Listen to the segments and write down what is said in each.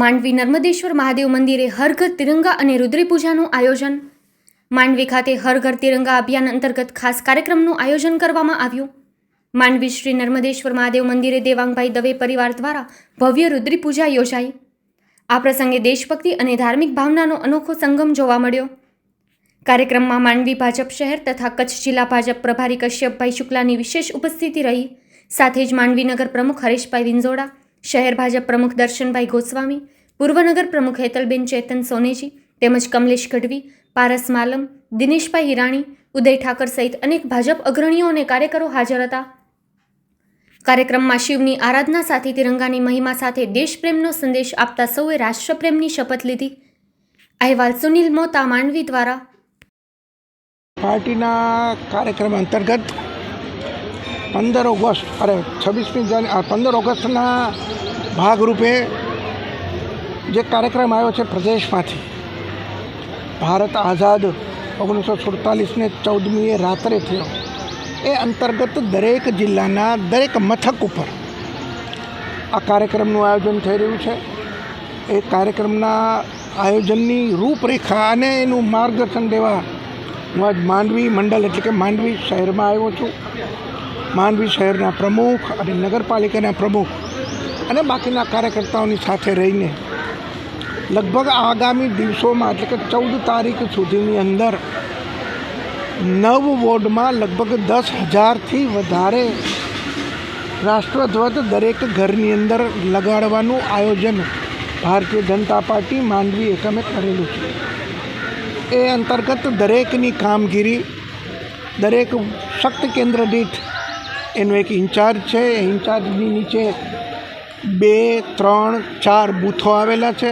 માંડવી નર્મદેશ્વર મહાદેવ મંદિરે હર ઘર તિરંગા અને રુદ્રીપૂજાનું આયોજન. માંડવી ખાતે હર ઘર તિરંગા અભિયાન અંતર્ગત ખાસ કાર્યક્રમનું આયોજન કરવામાં આવ્યું. માંડવી શ્રી નર્મદેશ્વર મહાદેવ મંદિરે દેવાંગભાઈ દવે પરિવાર દ્વારા ભવ્ય રુદ્રીપૂજા યોજાઈ. આ પ્રસંગે દેશભક્તિ અને ધાર્મિક ભાવનાનો અનોખો સંગમ જોવા મળ્યો. કાર્યક્રમમાં માંડવી ભાજપ શહેર તથા કચ્છ જિલ્લા ભાજપ પ્રભારી કશ્યપભાઈ શુક્લાની વિશેષ ઉપસ્થિતિ રહી. સાથે જ માંડવીનગર પ્રમુખ હરેશભાઈ વિંજોડા શહેર ભાજપ પ્રમુખ દર્શનભાઈ ગોસ્વામી પૂર્વનગર પ્રમુખ હેતલબેન ચેતન સોનેજી, તેમજ કમલેશ ગઢવી, પારસ માલમ, દિનેશભાઈ હિરાણી, ઉદય ઠાકર સહિત અનેક ભાજપ અગ્રણીઓ અને કાર્યકરો હાજર હતા. કાર્યક્રમમાં શિવની આરાધના સાથે તિરંગાની મહિમા સાથે દેશપ્રેમનો સંદેશ આપતા સૌએ રાષ્ટ્રપ્રેમની શપથ લીધી. અહેવાલ સુનિલ મોતા માંડવી દ્વારા. પાર્ટીના કાર્યક્રમ અંતર્ગત પંદર ઓગસ્ટ, અરે છવ્વીસમી જાન્યુ પંદર ઓગસ્ટના ભાગરૂપે જે કાર્યક્રમ આવ્યો છે પ્રદેશમાંથી, ભારત આઝાદ ઓગણીસો સુડતાલીસને ચૌદમીએ રાત્રે થયો. એ અંતર્ગત દરેક જિલ્લાના દરેક મથક ઉપર આ કાર્યક્રમનું આયોજન થઈ રહ્યું છે. એ કાર્યક્રમના આયોજનની રૂપરેખા અને એનું માર્ગદર્શન દેવા હું આજ માંડવી મંડળ એટલે કે માંડવી શહેરમાં આવ્યો છું. માંડવી શહેરના પ્રમુખ અને નગરપાલિકાના પ્રમુખ અને બાકીના કાર્યકર્તાઓની સાથે રહીને લગભગ આગામી દિવસોમાં એટલે કે ચૌદ તારીખ સુધીની અંદર નવ વોર્ડમાં લગભગ દસ હજારથી વધારે રાષ્ટ્રધ્વજ દરેક ઘરની અંદર લગાડવાનું આયોજન ભારતીય જનતા પાર્ટી માંડવી એકમે કરેલું છે. એ અંતર્ગત દરેકની કામગીરી દરેક શક્તિ કેન્દ્ર દીઠ એનો એક ઇન્ચાર્જ છે, એ ઇન્ચાર્જની નીચે બે, ત્રણ, ચાર બૂથો આવેલા છે.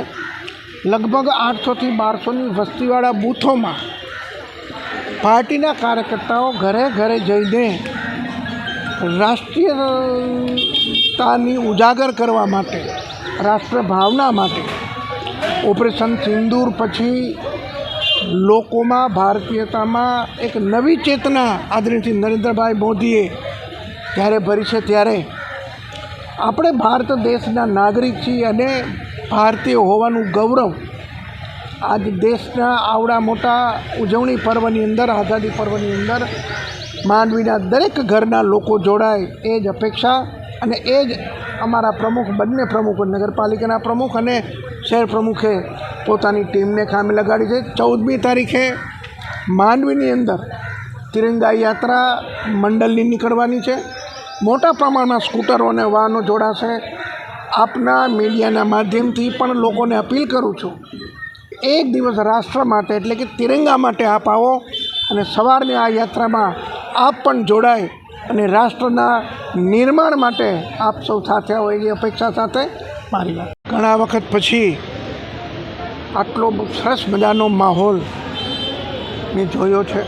લગભગ આઠસોથી બારસોની વસ્તીવાળા બૂથોમાં પાર્ટીના કાર્યકર્તાઓ ઘરે ઘરે જઈને રાષ્ટ્રીયતાની ઉજાગર કરવા માટે રાષ્ટ્ર ભાવના માટે ઓપરેશન સિંદૂર પછી લોકોમાં, ભારતીયતામાં એક નવી ચેતના આદરણીય નરેન્દ્રભાઈ મોદીએ જ્યારે ભરી છે ત્યારે. આપણે ભારત દેશના નાગરિક છીએ અને ભારતીય હોવાનું ગૌરવ આજ દેશના આવડા મોટા ઉજવણી પર્વની અંદર, આઝાદી પર્વની અંદર માંડવીના દરેક ઘરના લોકો જોડાય, એ જ અપેક્ષા અને એ જ અમારા પ્રમુખ, બંને પ્રમુખો, નગરપાલિકાના પ્રમુખ અને શહેર પ્રમુખે પોતાની ટીમને કામે લગાડી છે. ચૌદમી તારીખે માંડવીની અંદર તિરંગા યાત્રા મંડળની નીકળવાની છે. મોટા પ્રમાણમાં સ્કૂટરો અને વાહનો જોડાશે. આપના મીડિયાના માધ્યમથી પણ લોકોને અપીલ કરું છું, એક દિવસ રાષ્ટ્ર માટે એટલે કે તિરંગા માટે આપ આવો અને સવારની આ યાત્રામાં આપ પણ જોડાય અને રાષ્ટ્રના નિર્માણ માટે આપ સૌ સાથે આવો એવી અપેક્ષા સાથે મારી વાત. ઘણા વખત પછી આટલો સરસ મજાનો માહોલ મેં જોયો છે.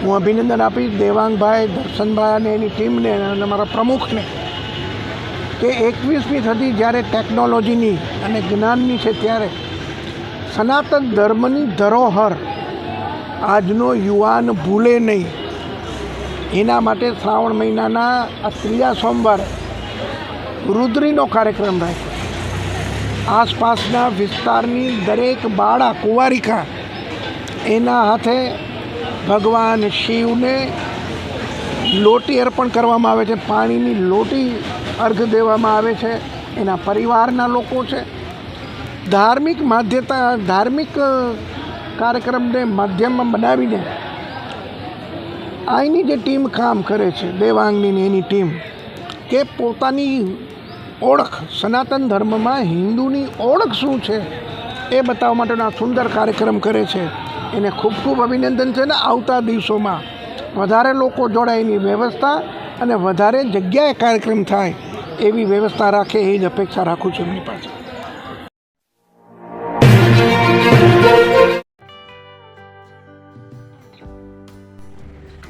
હું અભિનંદન આપીશ દેવાંગભાઈ, દર્શનભાઈ અને એની ટીમને અને મારા પ્રમુખને કે એકવીસમી સદી જ્યારે ટેકનોલોજીની અને જ્ઞાનની છે ત્યારે સનાતન ધર્મની ધરોહર આજનો યુવાન ભૂલે નહીં. એના માટે શ્રાવણ મહિનાના આ ત્રીજા સોમવારે રુદ્રીનો કાર્યક્રમ રાખ્યો આસપાસના વિસ્તારની દરેક બાળા કુંવારિકા એના હાથે ભગવાન શિવને લોટી અર્પણ કરવામાં આવે છે. પાણીની લોટી અર્ઘ દેવામાં આવે છે. એના પરિવારના લોકો છે. ધાર્મિક માધ્યતા, ધાર્મિક કાર્યક્રમને માધ્યમમાં બનાવીને અહીંની જે ટીમ કામ કરે છે, દેવાંગની એની ટીમ કે પોતાની ઓળખ સનાતન ધર્મમાં હિન્દુની ઓળખ શું છે એ બતાવવા માટેનો આ સુંદર કાર્યક્રમ કરે છે. એને ખૂબ ખૂબ અભિનંદન છે ને આવતા દિવસોમાં વધારે લોકો જોડાય એની વ્યવસ્થા અને વધારે જગ્યાએ કાર્યક્રમ થાય એવી વ્યવસ્થા રાખે એ જ અપેક્ષા રાખું છું એમની પાસે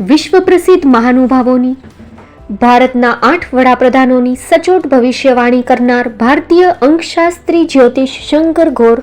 વિશ્વ પ્રસિદ્ધ મહાનુભાવોની, ભારતના આઠ વડાપ્રધાનોની સચોટ ભવિષ્યવાણી કરનાર ભારતીય અંકશાસ્ત્રી જ્યોતિષ શંકર ઘોર